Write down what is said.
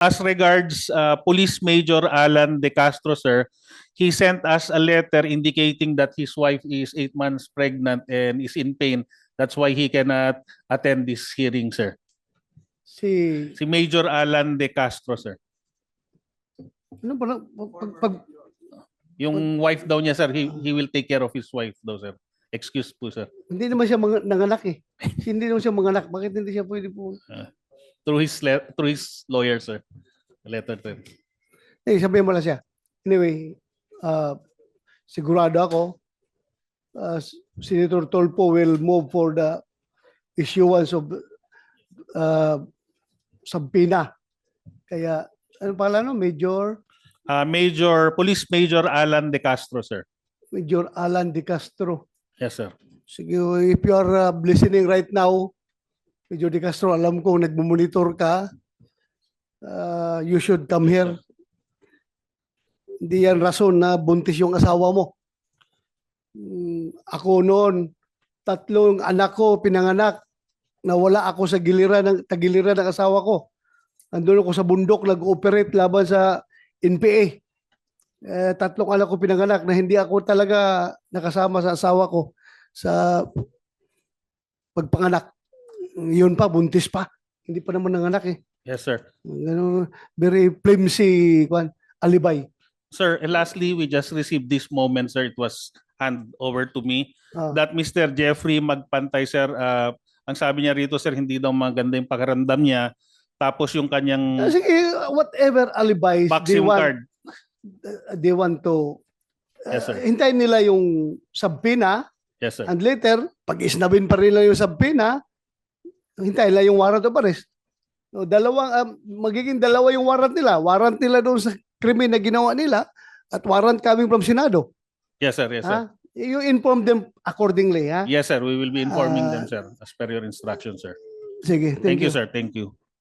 as regards uh, Police Major Alan De Castro, sir, he sent us a letter indicating that his wife is eight months pregnant and is in pain. That's why he cannot attend this hearing, sir. Si, Si Major Alan De Castro, sir. ano ba, na- pag, pag, Yung wife daw niya, sir, he, he will take care of his wife daw, sir. Excuse po, sir. hindi naman siya mga, nanganak eh. hindi naman siya manganak. Bakit hindi siya pwede po? Through his, le- through his lawyer, sir. Letter, sir. Eh, sabihin mo lang siya. Anyway, uh, sigurado ako, uh, Senator Tolpo will move for the issuance of uh, Sampina. Kaya, ano pala no? Major, Uh, Major, Police Major Alan De Castro, sir. Major Alan De Castro. Yes, sir. Sige, if you are uh, listening right now, Major De Castro, alam ko nagmumonitor ka. Uh, you should come here. Hindi yan rason na buntis yung asawa mo. Mm, ako noon, tatlong anak ko pinanganak. Nawala ako sa giliran ng tagiliran ng asawa ko. Andun ako sa bundok nag-ooperate laban sa NPA. Eh, tatlong anak ko pinanganak na hindi ako talaga nakasama sa asawa ko sa pagpanganak. Yun pa, buntis pa. Hindi pa naman nanganak eh. Yes, sir. Ganun, very flimsy kwan, alibay. Sir, and lastly, we just received this moment, sir. It was hand over to me Ah. that Mr. Jeffrey Magpantay, sir, uh, ang sabi niya rito, sir, hindi daw maganda yung pakiramdam niya. Tapos yung kanyang Ah, Sige, whatever alibis they vaccine want, card. they want to Yes, sir. hintayin nila yung sabpina Yes, sir. and later, pag isnabin pa rin nila yung sabpina, hintayin nila yung warrant of arrest. No, dalawang, um, magiging dalawa yung warrant nila. Warrant nila doon sa krimen na ginawa nila at warrant coming from Senado. Yes, sir. Yes, sir. Ha? You inform them accordingly, ha? Yes, sir. We will be informing them, Ah. sir, as per your instruction, sir. Sige, Thank you, sir. Thank you.